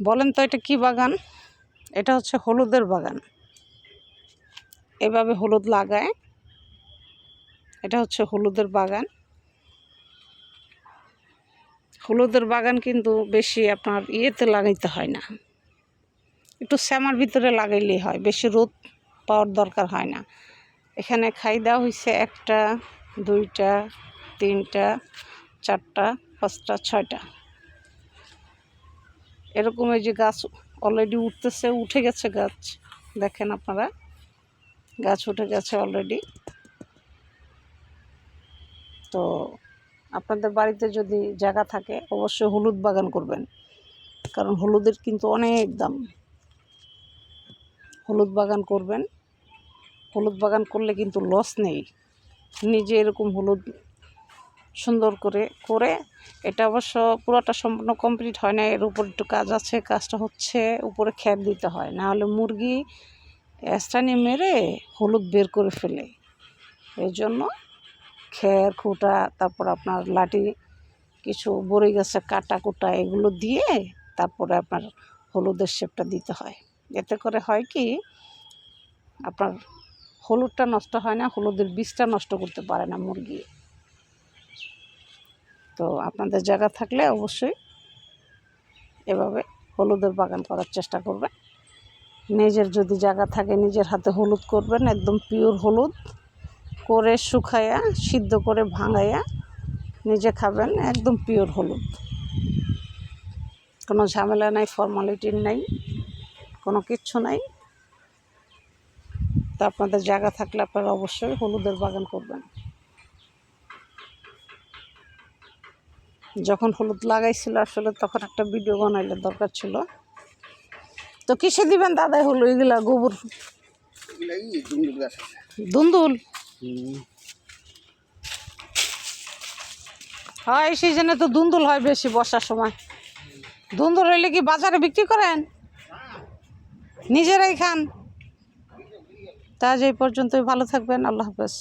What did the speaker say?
বলেন তো এটা কি বাগান? এটা হচ্ছে হলুদের বাগান। এভাবে হলুদ লাগায়। এটা হচ্ছে হলুদের বাগান। হলুদের বাগান কিন্তু বেশি আপনার ইয়েতে লাগাইতে হয় না। একটু শ্যামার ভিতরে লাগাইলেই হয়, বেশি রোদ পাওয়ার দরকার হয় না। এখানে খাই দেওয়া হয়েছে একটা, দুইটা, তিনটা, চারটা, পাঁচটা, ছয়টা। এরকম এই যে গাছ অলরেডি উঠতেছে, উঠে গেছে গাছ। দেখেন আপনারা, গাছ উঠে গেছে অলরেডি তো আপনাদের বাড়িতে যদি জায়গা থাকে, অবশ্যই হলুদ বাগান করবেন। কারণ হলুদের কিন্তু অনেক দাম। হলুদ বাগান করবেন। হলুদ বাগান করলে কিন্তু লস নেই। নিজে এরকম হলুদ সুন্দর করে করে। এটা অবশ্য পুরোটা সম্পূর্ণ কমপ্লিট হয় না, এর উপর একটু কাজ আছে, কাজটা হচ্ছে, উপরে খ্যাপ দিতে হয়। না হলে মুরগি স্থানীয় মেরে হলুদ বের করে ফেলে। এই জন্য খের, খুঁটা, তারপর আপনার লাঠি, কিছু বড়ি গাছে কাটা কুটা এগুলো দিয়ে তারপরে আপনার হলুদের শেপটা দিতে হয়। এতে করে হয় কি, আপনার হলুদটা নষ্ট হয় না, হলুদের বীজটা নষ্ট করতে পারে না মুরগি। তো আপনাদের জায়গা থাকলে অবশ্যই এভাবে হলুদের বাগান করার চেষ্টা করবেন। নিজের যদি জায়গা থাকে, নিজের হাতে হলুদ করবেন, একদম পিওর হলুদ করে শুকাইয়া সিদ্ধ করে ভাঙাইয়া নিজে খাবেন, একদম পিওর হলুদ। কোনো ঝামেলা নাই ফর্মালিটির নাই, কোনো কিচ্ছু নাই। তা আপনাদের জায়গা থাকলে আপনারা অবশ্যই হলুদের বাগান করবেন। যখন হলুদ লাগাইছিল আসলে তখন একটা ভিডিও বানাইলে দরকার ছিল। তো কিসে দিবেন দাদা হলো এগুলা গোবর? দুন্দুল হয় এই সিজনে তো দুন্দুল হয় বেশি বর্ষার সময়। দুন্দুল হইলে কি বাজারে বিক্রি করেন? নিজেরাই খান? তা আজ এই পর্যন্তই ভালো থাকবেন আল্লাহ হাফেজ।